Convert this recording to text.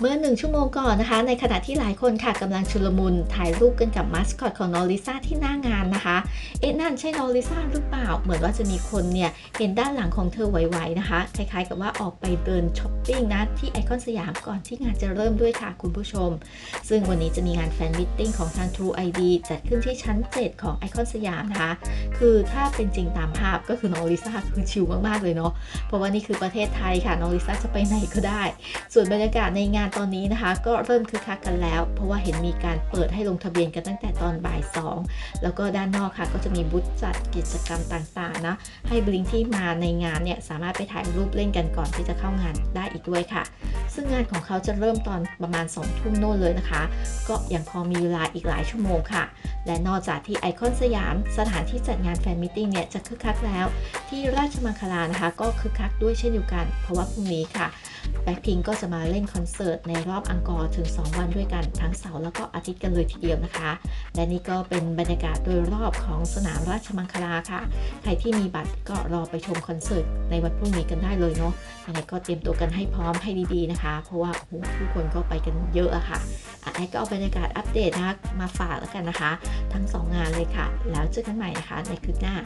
เมื่อหนึ่งชั่วโมงก่อนนะคะ ในขณะที่หลายคนค่ะกำลังชุลมุนถ่ายรูปกันกับมาสคอตของนอริซาที่หน้างานนะคะ เอ๊ะนั่นใช่นอริซาหรือเปล่า เหมือนว่าจะมีคนเนี่ย เห็นด้านหลังของเธอไหวๆนะคะ คล้ายๆกับว่าออกไปเดินช้อปปิ้งนะ ที่ไอคอนสยามก่อนที่งานจะเริ่มด้วยค่ะคุณผู้ชม ซึ่งวันนี้จะมีงานแฟนมิทติ้งของทาง True ID จัดขึ้นที่ชั้น 7 ของไอคอนสยามนะคะ คือถ้าเป็นจริงตามภาพก็คือนอริซาคือชิลมากๆเลยเนาะ เพราะว่านี่คือประเทศไทยค่ะนอริซาจะไปไหนก็ได้ ส่วนบรรยากาศในงานตอนนี้นะคะ ก็เริ่มคึกคักกันแล้ว เพราะว่าเห็นมีการเปิดให้ลงทะเบียนกันตั้งแต่ตอนบ่าย 2 แล้วก็ด้านนอกค่ะก็จะมีบูธจัดกิจกรรมต่างๆนะให้บลิงที่มาในงานเนี่ยสามารถไปถ่ายรูปเล่นกันก่อนที่จะเข้างานได้อีกด้วยค่ะ ซึ่งงานของเขาจะเริ่มตอนประมาณ2ทุ่มโน่นเลยนะคะ ก็ยังพอมีเวลาอีกหลายชั่วโมงค่ะ และนอกจากที่ไอคอนสยามสถานที่จัดงานแฟนมิทติ้งเนี่ยจะคึกคักแล้ว ที่ราชมังคลานะคะ ก็คึกคักด้วยเช่นเดียวกัน เพราะว่าพรุ่งนี้ค่ะ แบ็คพิงก็จะมาเล่นคอนเสิร์ตในรอบอังกอร์ถึง 2 วันด้วยกันทั้งเสาร์แล้วก็อาทิตย์กันเลยทีเดียวนะคะ และนี่ก็เป็นบรรยากาศโดยรอบของสนามราชมังคลาค่ะ ใครที่มีบัตรก็รอไปชมคอนเสิร์ตในวันพรุ่งนี้กันได้เลยเนาะยังไงก็เตรียมตัวกันให้พร้อมให้ดีๆนะคะ เพราะว่าผู้คนก็ไปกันเยอะอะค่ะอะแอก็เอาบรรยากาศอัปเดตนะคะมาฝากแล้วกันนะคะ ทั้ง 2 งานเลยค่ะ แล้วเจอกันใหม่นะคะในคลิปหน้า